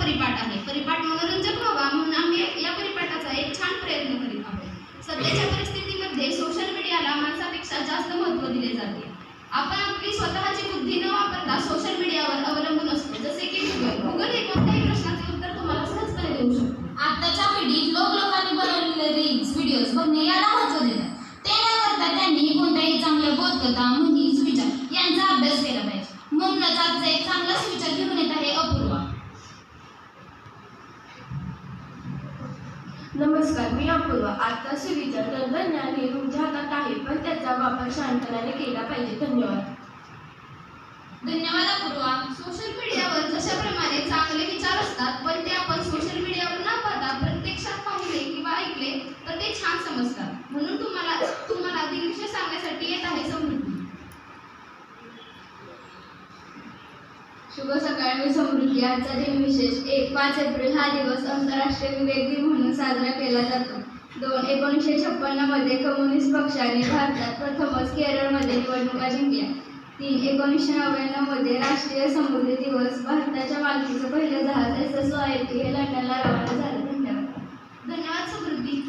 परिपाठ आहे. परिपाठ मनोरंजक व्हावा म्हणून आम्ही या परिपाठाचा एक छान प्रयत्न करीत आहोत. सध्याच्या परिस्थितीमध्ये सोशल मीडियाला माणसापेक्षा जास्त महत्त्व दिले जाते. आपण आपली स्वतःची बुद्धी न वापरता सोशल मीडियावर अवलंबून असतो. जसे की गुगल गुगल हे कोणत्याही प्रश्नाचे उत्तर तुम्हाला सहजपणे देऊ शकतो. आताच्या पिढीत लोक लोकांनी बनवलेले रील्स व्हिडिओज बघणे याला महत्त्व देतात. ते न करता त्यांनी कोणत्याही चांगल्या बोधकथा म्हणी विचार यांचा अभ्यास केला पाहिजे. म्हणूनच आजचा एक चांगलाच विचार घेऊन येत आहे अपूर्वा नमस्कार मी अपूर्वा. आता विचार तंत्रज्ञान हे तुमच्या हातात आहे पण त्याचा वापर शांतपणाने केला पाहिजे. धन्यवाद. धन्यवाद अपूर्वा. सोशल मीडियावर जशाप्रमाणे चांगले विचार असतात पण ते आपण सोशल मीडियावर न पाहता प्रत्यक्षात पाहिले किंवा ऐकले तर ते छान समजतात म्हणून तुम्हाला तुम्हाला दीडशे सांगण्यासाठी येत आहे समृद्धी शुभ समृद्धी आजचा दिन विशेष. एक पाच एप्रिल हा दिवस आंतरराष्ट्रीय विवेक दिन म्हणून साजरा केला जातो. दोन एकोणीसशे छप्पन्नमध्ये कम्युनिस्ट पक्षाने भारतात प्रथमच केरळमध्ये निवडणुका जिंकल्या. तीन एकोणीसशे नव्याण्णवमध्ये राष्ट्रीय समृद्धी दिवस भारताच्या मालकीचं पहिलं जहाज एस एस आय टी हे लंडनला रवाना झालं. धन्यवाद धन्यवाद समृद्धी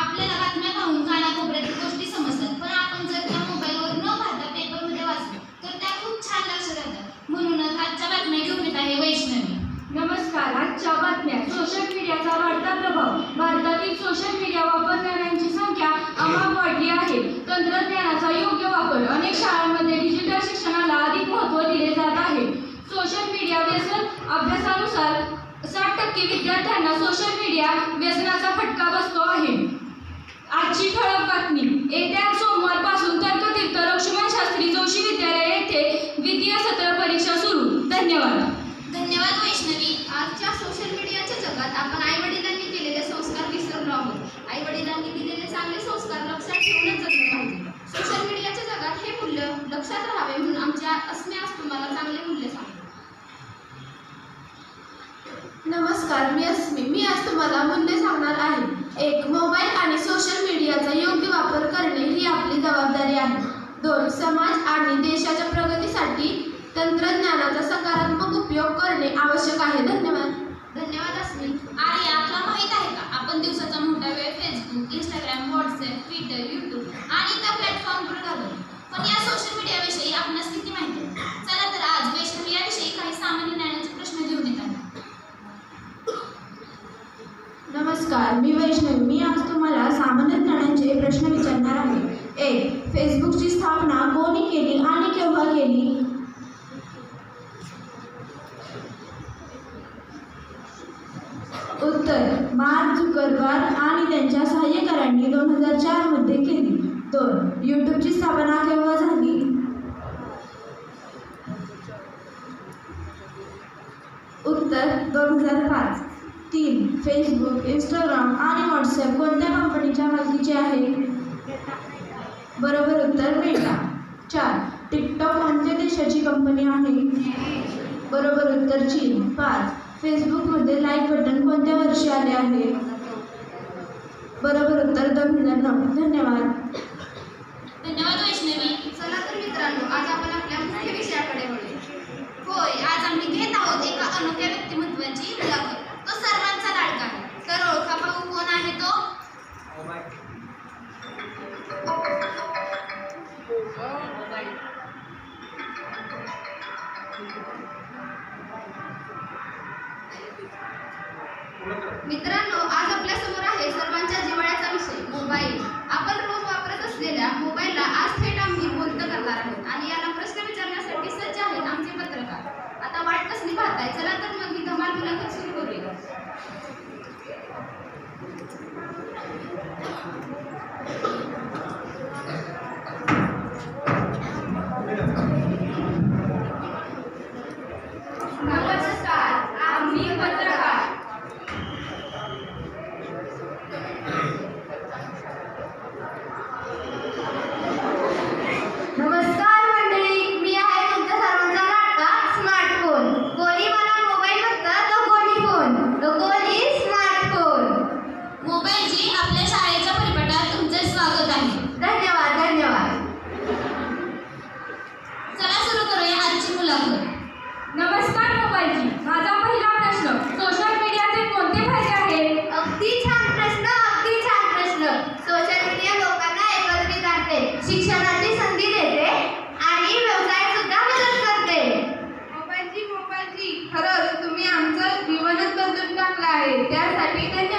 आपल्याला बातम्या पाहून कानाकोपऱ्यातील गोष्टी समजतात पण आपण जर त्या मोबाईलवर न पाहता पेपरमध्ये वाचलो तर त्या खूप छान लक्षात येतात म्हणूनच आजच्या बातम्या घेऊन येत आहे वैष्णवी नमस्कार आजच्या बातम्या सोशल मीडियाचा वाढता प्रभाव भारतातील सोशल मीडिया वापरणाऱ्यांची संख्या अमाप वाढली आहे तंत्रज्ञानाचा योग्य वापर अनेक शाळांमध्ये डिजिटल शिक्षणाला अधिक महत्त्व दिले जात आहे सोशल मीडिया व्यसन अभ्यासानुसार साठ टक्के विद्यार्थ्यांना सोशल मीडिया व्यसनाचा फटका बसतो आहे. आजची ठळक बातमी. येत्या सोमवारपासून तर्कतीर्थ लक्ष्मण शास्त्री जोशी विद्यालय येथे द्वितीय सत्र परीक्षा सुरू. धन्यवाद. धन्यवाद वैष्णवी. आजच्या सोशल मीडियाच्या जगात आपण आई वडिलांनी केलेले संस्कार विसरलो आहोत. आई वडिलांनी दिलेले चांगले संस्कार लक्षात ठेवूनच जगले पाहिजे. सोशल मीडियाच्या जगात हे मूल्य लक्षात राहावे म्हणून आमच्या अस्म्यास तुम्हाला चांगले मूल्य नमस्कार मी अस्मी. मी आज तुम्हाला मूल्य सांगणार आहे. एक मोबाईल आणि सोशल मीडियाचा योग्य वापर करणे ही आपली जबाबदारी आहे. दोन समाज आणि देशाच्या प्रगतीसाठी तंत्रज्ञानाचा सकारात्मक उपयोग करणे आवश्यक आहे. धन्यवाद. धन्यवाद अस्मी. आणि आपला माहीत आहे का? आपण दिवसाचा मोठा वेळ Facebook Instagram WhatsApp Twitter YouTube आणि त्या प्लॅटफॉर्मवर घालवतो. पण या सोशल मीडियाविषयी आपणास नमस्कार मी वैष्णवी मी आज तुम्हाला सामान्य ज्ञानाचे प्रश्न विचारणार आहे. एक फेसबुकची स्थापना कोणी केली आणि केव्हा केली? उत्तर मार्क झुकरबर्ग आणि त्यांच्या सहाय्यकारांनी दोन हजार चारमध्ये केली. दोन यूट्यूबची स्थापना केव्हा झाली? उत्तर दोन हजार पाच. तीन फेसबुक इंस्टाग्राम आणि व्हॉट्सअप कोणत्या कंपनीच्या मालकीचे आहे? बरोबर उत्तर मेटा चार टिकटॉक कोणत्या म्हणजे देशाची कंपनी आहे. बरोबर उत्तर चीन. पाच फेसबुकमध्ये लाईक बटन कोणत्या वर्षी आले आहे? बरोबर उत्तर दोन हजार नऊ धन्यवाद. धन्यवाद वैष्णवी. चला तर मित्रांनो आज आपल्यासमोर आहे सर्वांच्या जिव्हाळ्याचा विषय मोबाईल आपण रोज वापरत असलेल्या मोबाईलला आज थेट आम्ही बोलत करणार आहोत आणि याला प्रश्न विचारण्यासाठी सज्ज आहेत आमचे पत्रकार आता वाट कसली पाहताय चला तर मग मी धमाल मुलाखत सुरू करूया नमस्कार आम्ही पत्रकार नमस्कार मंडळी मी आहे तुमच्या सर्वांचा लाडका स्मार्टफोन कोणी मला मोबाईल म्हणतं तो कोणी फोन तो कोणी स्मार्टफोन मोबाईलची आपल्या शाळेच्या परिपाठात तुमचे स्वागत आहे त्यासाठी ते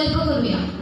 संकल्प करूया